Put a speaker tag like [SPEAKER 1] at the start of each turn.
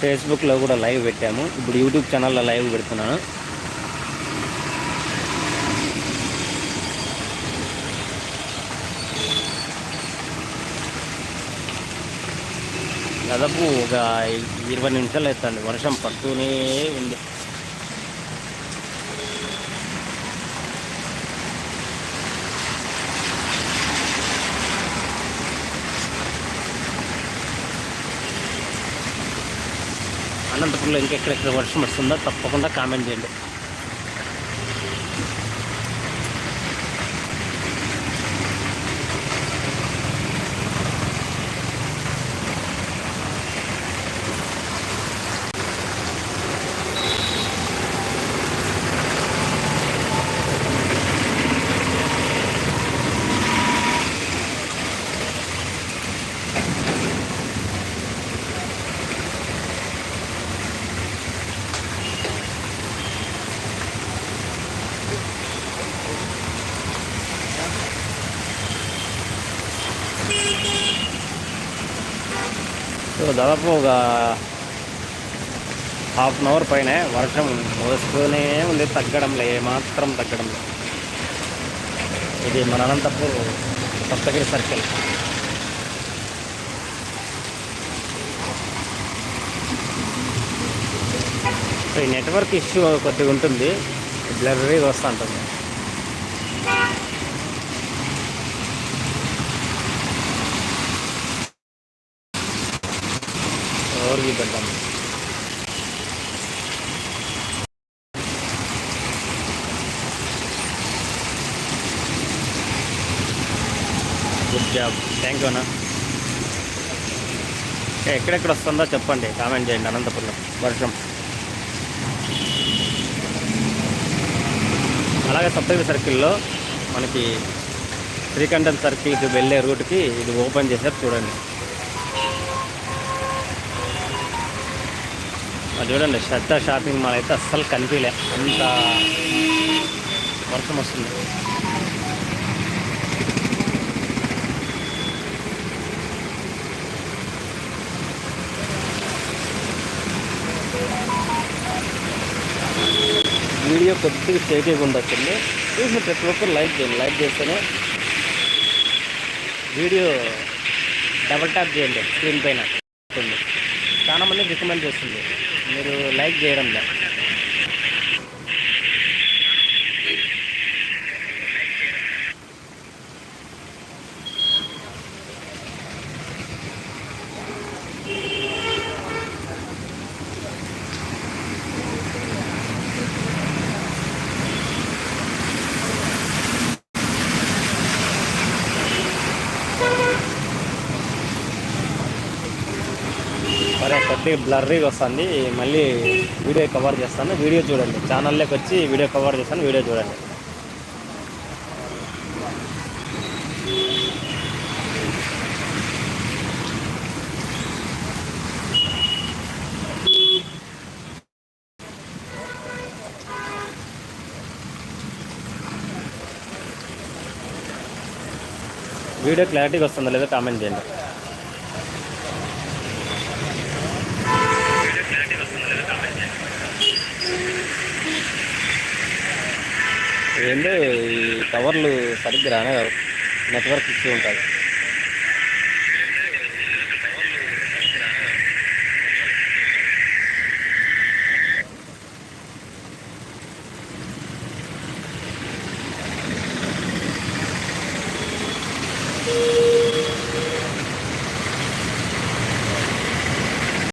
[SPEAKER 1] ఫేస్బుక్లో కూడా లైవ్ పెట్టాము. ఇప్పుడు యూట్యూబ్ ఛానల్లో లైవ్ పెడుతున్నాను. దాదాపు ఒక ఇరవై నిమిషాలు అవుతుంది. వర్షం పడుతూనే ఉంది. అనంతపురంలో ఇంకెక్కడెక్కడ వర్షం వస్తుందో తప్పకుండా కామెంట్ చేయండి. సో దాదాపు ఒక హాఫ్ అన్ అవర్ పైన వర్షం వస్తూనే ఉంది. తగ్గడంలే ఏమాత్రం తగ్గడం ఇది మన అనంతపూర్ సప్తగిరి సర్కిల్. సో ఈ నెట్వర్క్ ఇష్యూ కొద్దిగా ఉంటుంది. బ్లర్రీగా వస్తూ ఉంటుంది. ఎవరికి పెడదాం గుడ్ జాబ్ థ్యాంక్ యూ అన్న. ఎక్కడెక్కడ వస్తుందో చెప్పండి. కామెంట్ చేయండి అనంతపురం వర్షం. అలాగే సప్తగిరి సర్కిల్లో మనకి శ్రీకంఠం సర్కిల్కి వెళ్ళే రూట్కి ఇది ఓపెన్ చేశారు చూడండి. చూడండి శ్రద్ధ షాపింగ్ మాల్ అయితే అస్సలు కనిపించలే. అంత వర్షం వస్తుంది. వీడియో కొద్దిగా షేకింగ్ ఉండొచ్చింది చూసిన ప్రతి ఒక్కరు లైక్ చేయండి లైక్ చేస్తేనే వీడియో డబల్ ట్యాప్ చేయండి స్క్రీన్ పైన. చాలా మంది రికమెండ్ చేస్తుంది. మీరు లైక్ చేయడం లేదు సరే కొద్దిగా బ్లర్రీగా వస్తుంది. మళ్ళీ వీడియో కవర్ చేస్తాను. వీడియో చూడండి. ఛానల్లోకి వచ్చి వీడియో కవర్ చేస్తాను. వీడియో చూడండి. వీడియో క్లారిటీగా వస్తుందో లేదో కామెంట్ చేయండి. ఏంటంటే ఈ కవర్లు సరిగ్గా రానే కాదు నెట్వర్క్ ఇచ్చి ఉంటుంది.